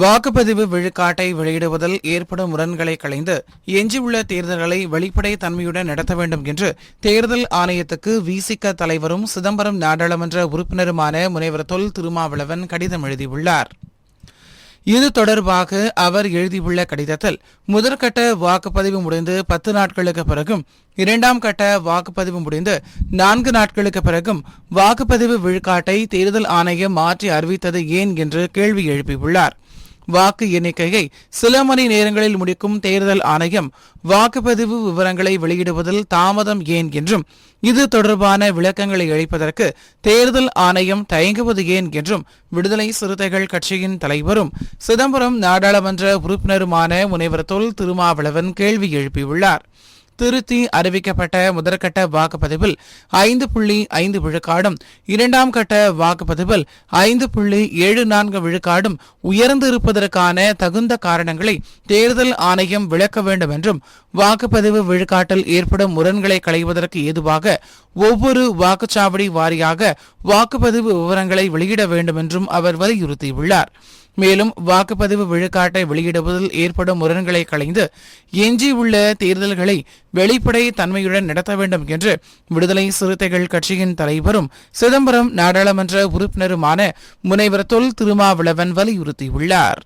வாக்குப்பதிவு விழுக்காட்டை வெளியிடுவதில் ஏற்படும் முரண்களை களைந்து எஞ்சியுள்ள தேர்தல்களை வெளிப்படை தன்மையுடன் நடத்த வேண்டும் என்று தேர்தல் ஆணையத்துக்கு விசிக தலைவரும் சிதம்பரம் நாடாளுமன்ற உறுப்பினருமான முனைவர் தொல் திருமாவளவன் கடிதம் எழுதியுள்ளார். இது தொடர்பாக அவர் எழுதியுள்ள கடிதத்தில் முதற்கட்ட வாக்குப்பதிவு முடிந்து பத்து நாட்களுக்கு பிறகும் இரண்டாம் கட்ட வாக்குப்பதிவு முடிந்து நான்கு நாட்களுக்கு பிறகும் வாக்குப்பதிவு விழுக்காட்டை தேர்தல் ஆணையம் மாற்றி அறிவித்தது ஏன் என்று கேள்வி எழுப்பியுள்ளார். வாக்கு எண்ணிக்கையை சில மணி நேரங்களில் முடிக்கும் தேர்தல் ஆணையம் வாக்குப்பதிவு விவரங்களை வெளியிடுவதில் தாமதம் ஏன் என்றும் இது தொடர்பான விளக்கங்களை அளிப்பதற்கு தேர்தல் ஆணையம் தயங்குவது ஏன் என்றும் விடுதலை சிறுத்தைகள் கட்சியின் தலைவரும் சிதம்பரம் நாடாளுமன்ற உறுப்பினருமான முனைவர் தொல் திருமாவளவன் கேள்வி எழுப்பியுள்ளார். திருத்தி அறிவிக்கப்பட்ட முதற்கட்ட வாக்குப்பதிவில் ஐந்து புள்ளி ஐந்து விழுக்காடும் இரண்டாம் கட்ட வாக்குப்பதிவில் ஐந்து புள்ளி ஏழு நான்கு விழுக்காடும் உயர்ந்திருப்பதற்கான தகுந்த காரணங்களை தேர்தல் ஆணையம் விளக்க வேண்டும் என்றும் வாக்குப்பதிவு விழுக்காட்டில் ஏற்படும் முரண்களை களைவதற்கு ஏதுவாக ஒவ்வொரு வாக்குச்சாவடி வாரியாக வாக்குப்பதிவு விவரங்களை வெளியிட வேண்டும் என்றும் அவர் வலியுறுத்தியுள்ளார். மேலும் வாக்குப்பதிவு விழுக்காட்டை வெளியிடுவதில் ஏற்படும் முரண்களை களைந்து எஞ்சியுள்ள தேர்தல்களை வெளிப்படை தன்மையுடன் நடத்த வேண்டும் என்று விடுதலை சிறுத்தைகள் கட்சியின் தலைவரும் சிதம்பரம் நாடாளுமன்ற உறுப்பினருமான முனைவர் தொல் திருமாவளவன் வலியுறுத்தியுள்ளார்.